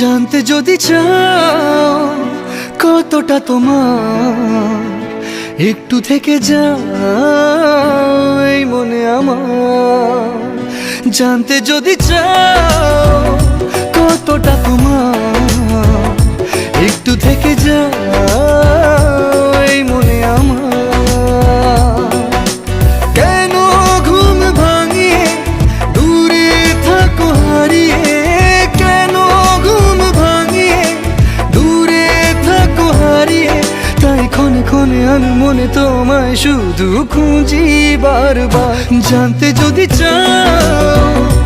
জানতে যদি চাও কতটা তোমার, একটু থেকে যাই মনে আমার। জানতে যদি চাও কতটা তোমার, একটু থেকে যাই আমি মনে তোমায় শুধু খুঁজি বারবার। জানতে যদি চাও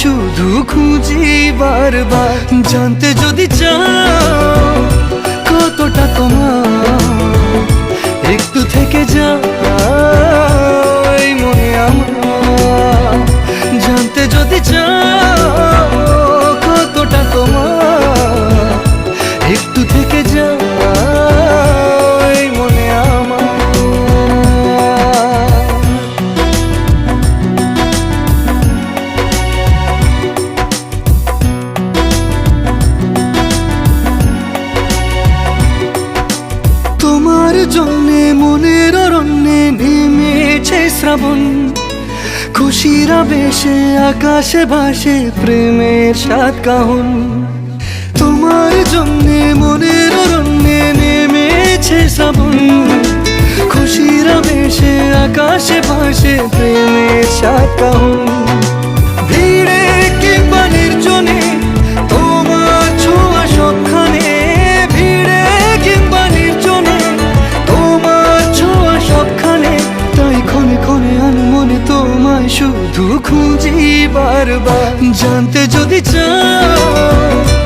শুধু খুঁজি বারবার। জানতে যদি চাও শ্রাবণ। খুশিরা বেশে আকাশে ভাসে, প্রেমের সাত কাহন। তোমার জন্য মনের অরণ্যে নেমেছে শ্রাবণ। খুশিরা বেশে আকাশে ভাসে, প্রেমের সাত কাহন। ভিড়ে শুধু খুঁজি বারবার। জানতে যদি চাও